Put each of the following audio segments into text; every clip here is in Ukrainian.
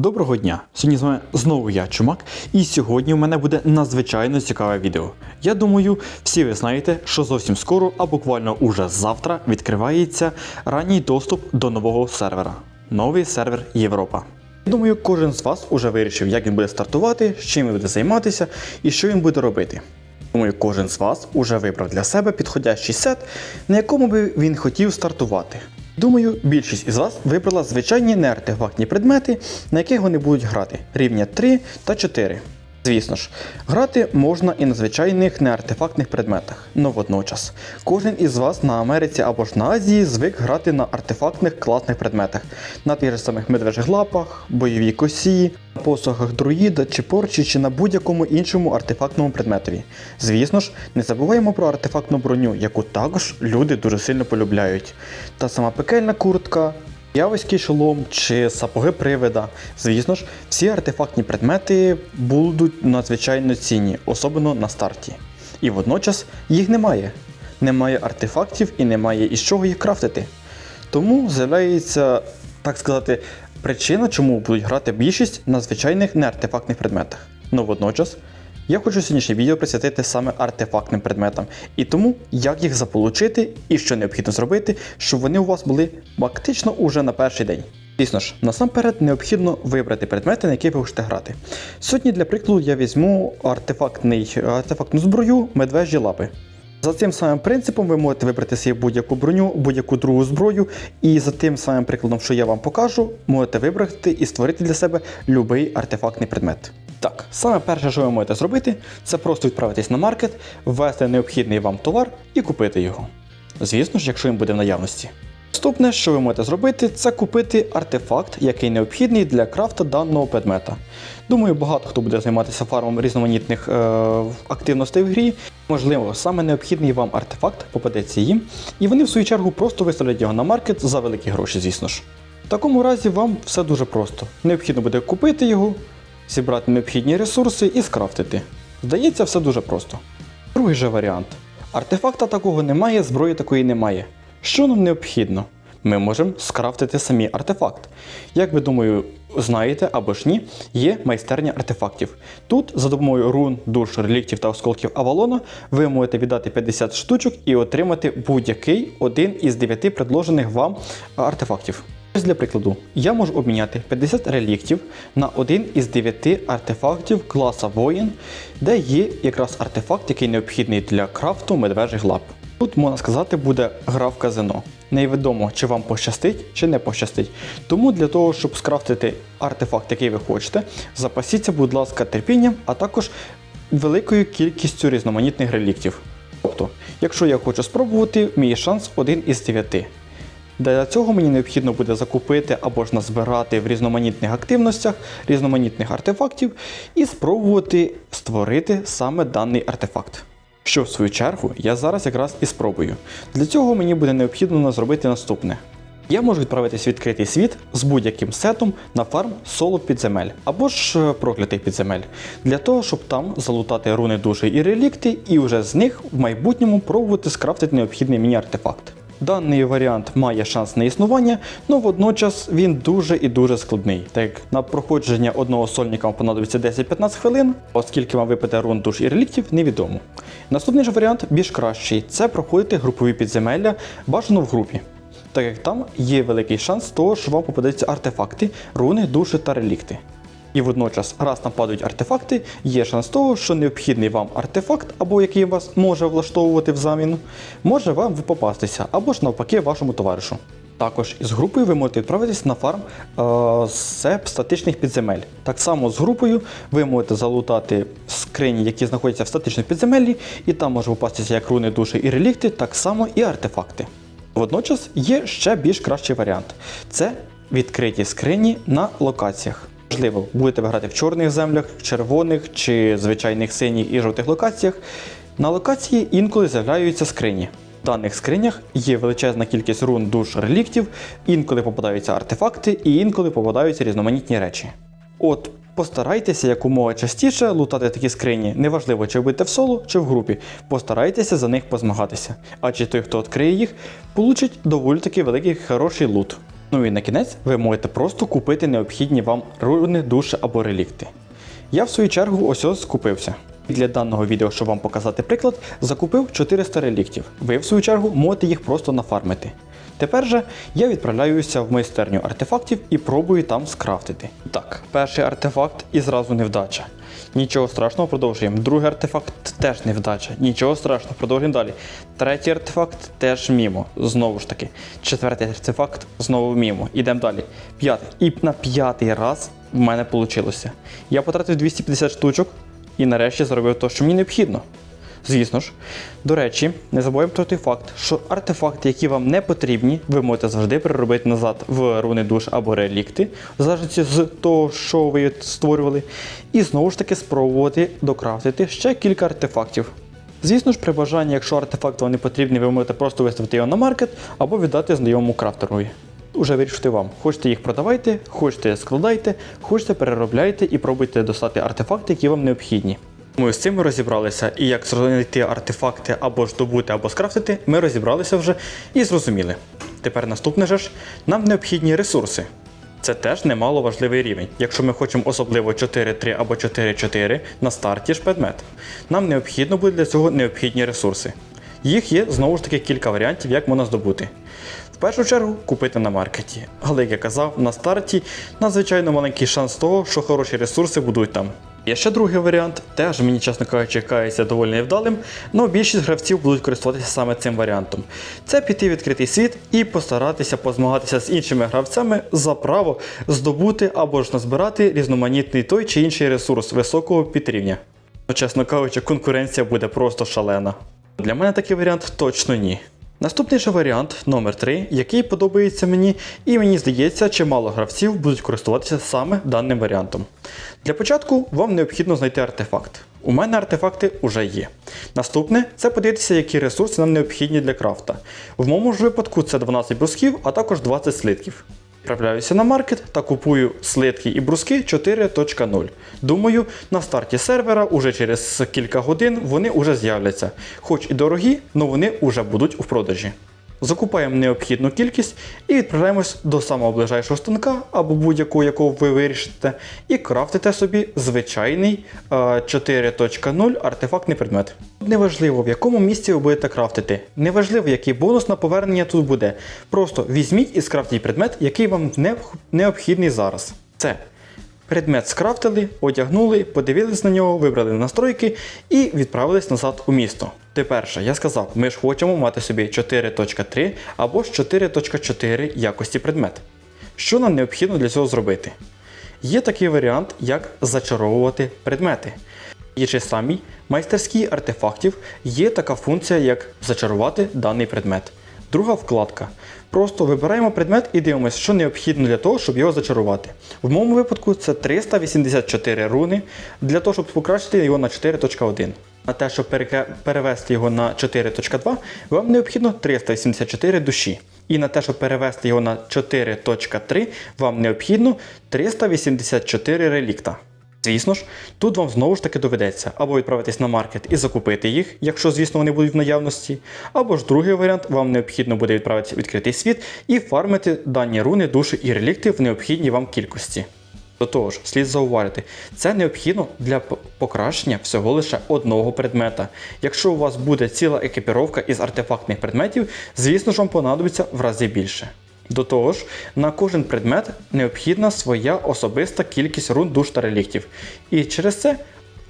Доброго дня! Сьогодні з вами знову я, Чумак, і сьогодні у мене буде надзвичайно цікаве відео. Я думаю, всі ви знаєте, що зовсім скоро, а буквально уже завтра відкривається ранній доступ до нового сервера. Новий сервер Європа. Я думаю, кожен з вас уже вирішив, як він буде стартувати, з чим він буде займатися і що він буде робити. Думаю, кожен з вас уже вибрав для себе підходящий сет, на якому би він хотів стартувати. Думаю, більшість із вас вибрала звичайні неартефактні предмети, на яких вони будуть грати рівня 3 та 4. Звісно ж, грати можна і на звичайних неартефактних предметах, но водночас. Кожен із вас на Америці або ж на Азії звик грати на артефактних класних предметах, на тих же самих медвежих лапах, бойовій косі, на посохах друїда чи порчі, чи на будь-якому іншому артефактному предметові. Звісно ж, не забуваємо про артефактну броню, яку також люди дуже сильно полюбляють. Та сама пекельна куртка, Явиський шолом чи сапоги привида. Звісно ж, всі артефактні предмети будуть надзвичайно цінні, особливо на старті. І водночас їх немає. Немає артефактів і немає із чого їх крафтити. Тому з'являється, так сказати, причина, чому будуть грати більшість на звичайних неартефактних предметах. Ну водночас, я хочу сьогоднішнє відео присвятити саме артефактним предметам і тому, як їх заполучити і що необхідно зробити, щоб вони у вас були фактично уже на перший день. Звісно ж, насамперед необхідно вибрати предмети, на які ви хочете грати. Сьогодні, для прикладу, я візьму артефактний, артефактну зброю медвежі лапи. За цим самим принципом ви можете вибрати собі будь-яку броню, будь-яку другу зброю, і за тим самим прикладом, що я вам покажу, можете вибрати і створити для себе будь-який артефактний предмет. Так, саме перше, що ви можете зробити, це просто відправитись на маркет, ввести необхідний вам товар і купити його. Звісно ж, якщо він буде в наявності. Наступне, що ви можете зробити, це купити артефакт, який необхідний для крафта даного предмета. Думаю, багато хто буде займатися фармом різноманітних е, активностей в грі. Можливо, саме необхідний вам артефакт попадеться їм, і вони в свою чергу просто виставлять його на маркет за великі гроші, звісно ж. В такому разі вам все дуже просто. Необхідно буде купити його, зібрати необхідні ресурси і скрафтити. Здається, все дуже просто. Другий же варіант. Артефакта такого немає, зброї такої немає. Що нам необхідно? Ми можемо скрафтити самі артефакт. Як ви думаю, знаєте або ж ні, є майстерня артефактів. Тут за допомогою рун, душ, реліктів та осколків Авалона ви можете віддати 50 штучок і отримати будь-який один із 9 предложених вам артефактів. Ось для прикладу, я можу обміняти 50 реліктів на один із 9 артефактів класа воїн, де є якраз артефакт, який необхідний для крафту медвежих лап. Тут можна сказати, буде гра в казино. Невідомо, чи вам пощастить, чи не пощастить. Тому для того, щоб скрафтити артефакт, який ви хочете, запасіться, будь ласка, терпінням, а також великою кількістю різноманітних реліктів. Тобто, якщо я хочу спробувати, мій шанс один із 9. Для цього мені необхідно буде закупити або ж назбирати в різноманітних активностях різноманітних артефактів і спробувати створити саме даний артефакт. Що в свою чергу я зараз якраз і спробую. Для цього мені буде необхідно зробити наступне. Я можу відправитись в відкритий світ з будь-яким сетом на фарм соло підземель або ж е, проклятих підземель, для того, щоб там залутати руни душі і релікти, і вже з них в майбутньому пробувати скрафтити необхідний мені артефакт. Даний варіант має шанс на існування, але водночас він дуже і дуже складний. Так як на проходження одного сольника вам понадобиться 10-15 хвилин, оскільки вам випаде рун душ і реліктів, невідомо. Наступний же варіант більш кращий це проходити групові підземелля бажано в групі. Так як там є великий шанс того, що вам попадаються артефакти, руни, душі та релікти. І водночас, раз там падають артефакти, є шанс того, що необхідний вам артефакт, або який вас може влаштовувати в заміну, може вам попастися, або ж навпаки вашому товаришу. Також із групою ви можете відправитись на фарм е, сеп статичних підземель. Так само з групою ви можете залутати скрині, які знаходяться в статичному підземеллі, і там може попастися як руни душі і релікти, так само і артефакти. Водночас є ще більш кращий варіант це відкриті скрині на локаціях. Можливо, будете ви грати в чорних землях, червоних чи звичайних синіх і жовтих локаціях. На локації інколи з'являються скрині. В даних скринях є величезна кількість рун душ реліктів, інколи попадаються артефакти і інколи попадаються різноманітні речі. От постарайтеся якомога частіше лутати такі скрині, неважливо, чи будете в соло, чи в групі. Постарайтеся за них позмагатися. Адже той, хто відкриє їх, получить доволі таки великий хороший лут. Ну і на кінець ви можете просто купити необхідні вам руни, душі або релікти. Я в свою чергу ось ось скупився. Для даного відео, щоб вам показати приклад, закупив 400 реліктів. Ви, в свою чергу, можете їх просто нафармити. Тепер же я відправляюся в майстерню артефактів і пробую там скрафтити. Так, перший артефакт і зразу невдача. Нічого страшного, продовжуємо. Другий артефакт теж невдача. Нічого страшного, продовжуємо далі. Третій артефакт теж мімо. Знову ж таки. Четвертий артефакт знову мімо. Ідемо далі. П'ятий. І на п'ятий раз в мене вийшло. Я потратив 250 штучок і нарешті зробив те, що мені необхідно. Звісно ж, до речі, не забуваємо про той факт, що артефакти, які вам не потрібні, ви можете завжди переробити назад в руни душ або релікти, в залежності з того, що ви створювали, і знову ж таки спробувати докрафтити ще кілька артефактів. Звісно ж, при бажанні, якщо артефакт вам не потрібний, ви можете просто виставити його на маркет або віддати знайомому крафтерові. Уже вирішити вам. Хочете їх продавайте, хочете складайте, хочете переробляйте і пробуйте достати артефакти, які вам необхідні. Ми з цим розібралися, і як знайти артефакти або ж добути, або скрафтити, ми розібралися вже і зрозуміли. Тепер наступне же ж, нам необхідні ресурси. Це теж немало важливий рівень. Якщо ми хочемо особливо 4-3 або 4-4 на старті ж предмет, нам необхідно буде для цього необхідні ресурси. Їх є знову ж таки кілька варіантів, як можна здобути. В першу чергу купити на маркеті. Але як я казав, на старті надзвичайно маленький шанс того, що хороші ресурси будуть там. Є ще другий варіант, теж мені, чесно кажучи, кається доволі невдалим, але більшість гравців будуть користуватися саме цим варіантом. Це піти в відкритий світ і постаратися позмагатися з іншими гравцями за право здобути або ж назбирати різноманітний той чи інший ресурс високого підрівня. Ну, чесно кажучи, конкуренція буде просто шалена. Для мене такий варіант точно ні. Наступний же варіант номер 3 який подобається мені, і мені здається, чимало гравців будуть користуватися саме даним варіантом. Для початку вам необхідно знайти артефакт. У мене артефакти вже є. Наступне це подивитися, які ресурси нам необхідні для крафта. В моєму ж випадку це 12 брусків, а також 20 слитків. Відправляюся на маркет та купую слитки і бруски 4.0. Думаю, на старті сервера уже через кілька годин вони вже з'являться. Хоч і дорогі, але вони вже будуть у продажі. Закупаємо необхідну кількість і відправляємось до самого ближайшого станка або будь-якого, якого ви вирішите, і крафтите собі звичайний е, 4.0 артефактний предмет. Неважливо, в якому місці ви будете крафтити, неважливо, який бонус на повернення тут буде. Просто візьміть і скрафтіть предмет, який вам необхідний зараз. Це Предмет скрафтили, одягнули, подивились на нього, вибрали настройки і відправились назад у місто. Тепер я сказав, ми ж хочемо мати собі 4.3 або ж 4.4 якості предмет. Що нам необхідно для цього зробити? Є такий варіант, як зачаровувати предмети. Є чи самій майстерській артефактів є така функція, як зачарувати даний предмет. Друга вкладка. Просто вибираємо предмет і дивимося, що необхідно для того, щоб його зачарувати. В моєму випадку це 384 руни для того, щоб покращити його на 4.1. На те, щоб перевести його на 4.2, вам необхідно 384 душі. І на те, щоб перевести його на 4.3, вам необхідно 384 релікта. Звісно ж, тут вам знову ж таки доведеться або відправитись на маркет і закупити їх, якщо, звісно, вони будуть в наявності, або ж другий варіант, вам необхідно буде відправитися в відкритий світ і фармити дані руни, душі і релікти в необхідній вам кількості. До того ж, слід зауважити, це необхідно для покращення всього лише одного предмета. Якщо у вас буде ціла екіпіровка із артефактних предметів, звісно ж вам понадобиться в рази більше. До того ж, на кожен предмет необхідна своя особиста кількість рун душ та реліктів. І через це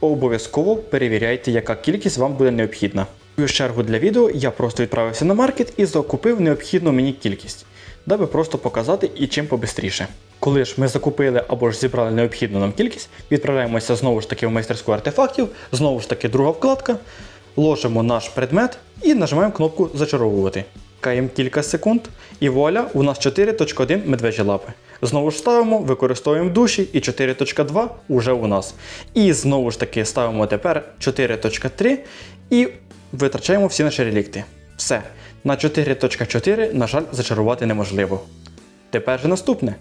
обов'язково перевіряйте, яка кількість вам буде необхідна. В чергу для відео я просто відправився на маркет і закупив необхідну мені кількість, даби просто показати і чим побистріше. Коли ж ми закупили або ж зібрали необхідну нам кількість, відправляємося знову ж таки в майстерську артефактів, знову ж таки друга вкладка, ложимо наш предмет і нажимаємо кнопку Зачаровувати. Чекаємо кілька секунд, і вуаля, у нас 4.1 медвежі лапи. Знову ж ставимо, використовуємо душі, і 4.2 уже у нас. І знову ж таки ставимо тепер 4.3 і витрачаємо всі наші релікти. Все. На 4.4, на жаль, зачарувати неможливо. Тепер же наступне.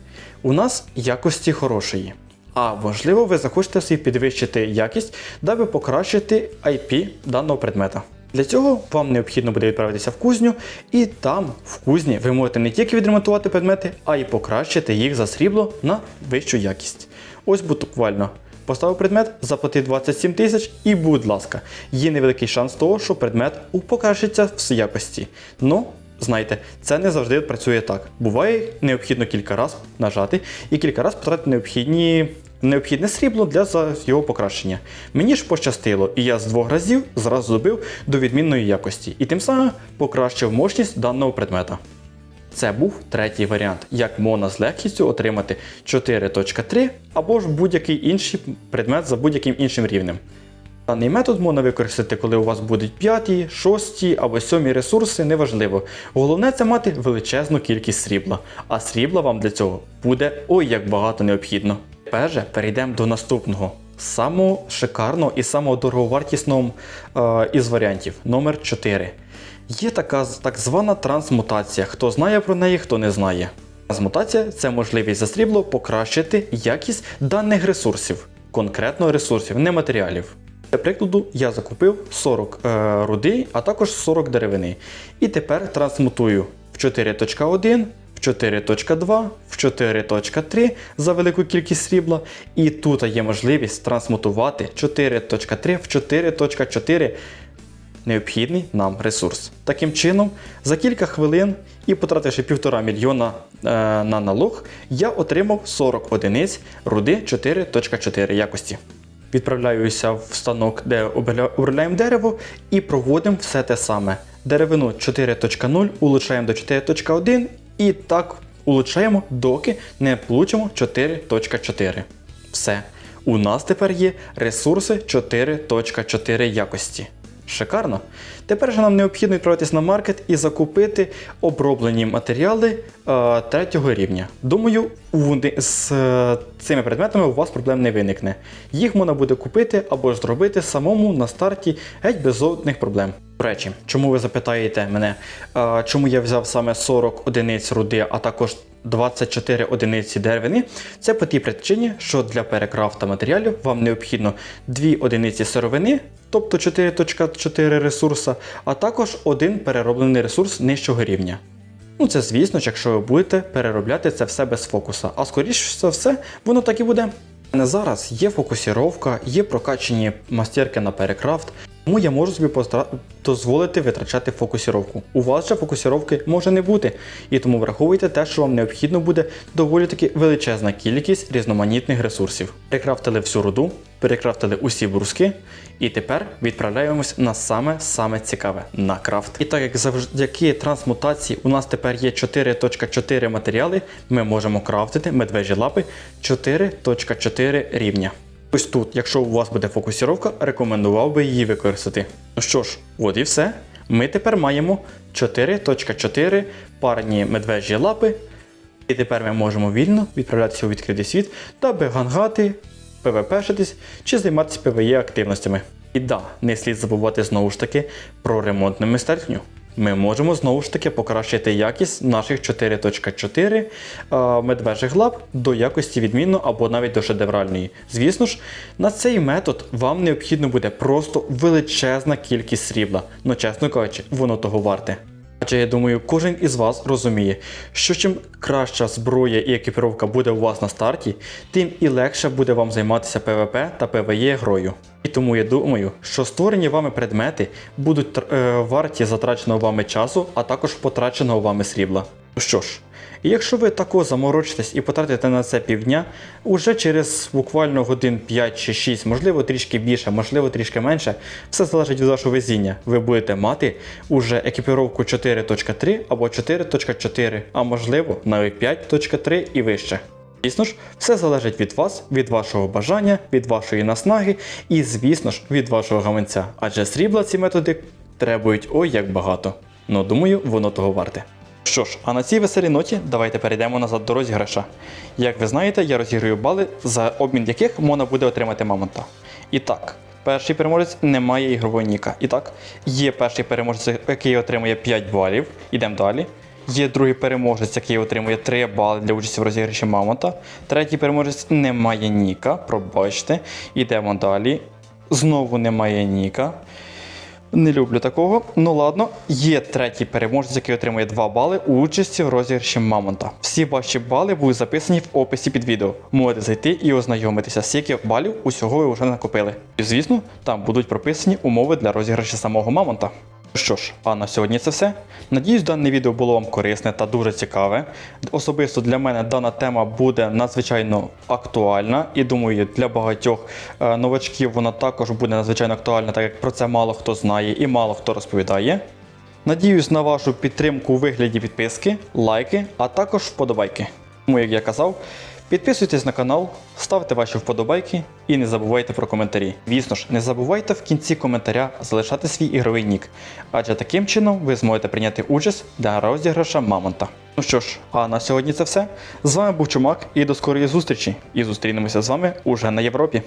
У нас якості хорошої. А можливо, ви захочете собі підвищити якість, даби покращити IP даного предмета. Для цього вам необхідно буде відправитися в кузню, і там, в кузні, ви можете не тільки відремонтувати предмети, а й покращити їх за срібло на вищу якість. Ось буквально. Поставив предмет, заплатив 27 тисяч і, будь ласка, є невеликий шанс того, що предмет покращиться в якості. Ну, знаєте, це не завжди працює так. Буває, необхідно кілька разів нажати і кілька разів потратити необхідні, необхідне срібло для його покращення. Мені ж пощастило, і я з двох разів зразу добив до відмінної якості, і тим самим покращив мощність даного предмета. Це був третій варіант, як можна з легкістю отримати 4.3 або ж будь-який інший предмет за будь-яким іншим рівнем. Даний метод можна використати, коли у вас будуть 5, 6 або 7 ресурси, неважливо. Головне це мати величезну кількість срібла, а срібла вам для цього буде ой як багато необхідно. Тепер же перейдемо до наступного, самого шикарного і дороговартісного е, із варіантів номер 4. Є така так звана трансмутація. Хто знає про неї, хто не знає. Трансмутація це можливість за срібло покращити якість даних ресурсів, конкретно ресурсів, не матеріалів. Для прикладу, я закупив 40 е, руди, а також 40 деревини. І тепер трансмутую в 4.1, в 4.2, в 4.3 за велику кількість срібла. І тут є можливість трансмутувати 4.3 в 4.4 необхідний нам ресурс. Таким чином, за кілька хвилин і потративши півтора мільйона е, на налог, я отримав 40 одиниць руди 4.4 якості. Відправляюся в станок, де обля- обробляємо дерево, і проводимо все те саме. Деревину 4.0 улучшаємо до 4.1 і так улучшаємо, доки не получимо 4.4. Все. У нас тепер є ресурси 4.4 якості. Шикарно. Тепер же нам необхідно відправитись на маркет і закупити оброблені матеріали е, третього рівня. Думаю, з е, цими предметами у вас проблем не виникне. Їх можна буде купити або ж зробити самому на старті геть без жодних проблем. До речі, чому ви запитаєте мене, е, чому я взяв саме 40 одиниць руди, а також 24 одиниці деревини? Це по тій причині, що для перекрафта матеріалів вам необхідно 2 одиниці сировини, тобто 4.4 ресурса, а також один перероблений ресурс нижчого рівня. Ну, це звісно, якщо ви будете переробляти це все без фокуса. А скоріш за все, воно так і буде. У зараз є фокусіровка, є прокачені мастерки на перекрафт, тому я можу собі дозволити витрачати фокусіровку. У вас же фокусіровки може не бути, і тому враховуйте те, що вам необхідно буде доволі таки величезна кількість різноманітних ресурсів. Перекрафтили всю руду, перекрафтили усі бруски, і тепер відправляємось на саме саме цікаве на крафт. І так як завдяки трансмутації у нас тепер є 4.4 матеріали, ми можемо крафтити медвежі лапи 4.4 рівня. Ось тут, якщо у вас буде фокусіровка, рекомендував би її використати. Ну що ж, от і все. Ми тепер маємо 4.4 парні медвежі лапи. І тепер ми можемо вільно відправлятися у відкритий світ та гангати, ПВПшитись чи займатися ПВЕ активностями. І да, не слід забувати знову ж таки про ремонтну майстерню. Ми можемо знову ж таки покращити якість наших 4.4 е, медвежих лап до якості відмінно або навіть до шедевральної. Звісно ж, на цей метод вам необхідно буде просто величезна кількість срібла. Ну чесно кажучи, воно того варте. Адже я думаю, кожен із вас розуміє, що чим краща зброя і екіпіровка буде у вас на старті, тим і легше буде вам займатися ПВП та ПВЕ грою. І тому я думаю, що створені вами предмети будуть е, варті затраченого вами часу, а також потраченого вами срібла. Ну що ж, якщо ви тако заморочитесь і потратите на це півдня, уже через буквально годин 5 чи 6, можливо трішки більше, можливо трішки менше, все залежить від вашого везіння. Ви будете мати уже екіпіровку 4.3 або 4.4, а можливо навіть 5.3 і вище. Звісно ж, все залежить від вас, від вашого бажання, від вашої наснаги і, звісно ж, від вашого гаманця. Адже срібла ці методи требують ой як багато. Ну думаю, воно того варте. Що ж, а на цій веселій ноті давайте перейдемо назад до розіграша. Як ви знаєте, я розіграю бали, за обмін яких можна буде отримати мамонта. І так, перший переможець не має ігрового ніка. І так, є перший переможець, який отримує 5 балів. Ідемо далі. Є другий переможець, який отримує 3 бали для участі в розіграші мамонта. Третій переможець не має ніка, пробачте. Ідемо далі. Знову немає ніка. Не люблю такого. Ну ладно, є третій переможець, який отримує 2 бали у участі в розіграші Мамонта. Всі ваші бали будуть записані в описі під відео. Можете зайти і ознайомитися, скільки балів усього ви вже накопили. І звісно, там будуть прописані умови для розіграшу самого Мамонта. Що ж, а на сьогодні це все. Надіюсь, дане відео було вам корисне та дуже цікаве. Особисто для мене дана тема буде надзвичайно актуальна, і думаю, для багатьох е, новачків вона також буде надзвичайно актуальна, так як про це мало хто знає і мало хто розповідає. Надіюсь на вашу підтримку у вигляді підписки, лайки, а також вподобайки. Тому, як я казав, підписуйтесь на канал, ставте ваші вподобайки і не забувайте про коментарі. Звісно ж, не забувайте в кінці коментаря залишати свій ігровий нік, адже таким чином ви зможете прийняти участь для розіграша Мамонта. Ну що ж, а на сьогодні це все. З вами був Чумак і до скорої зустрічі. І зустрінемося з вами уже на Європі.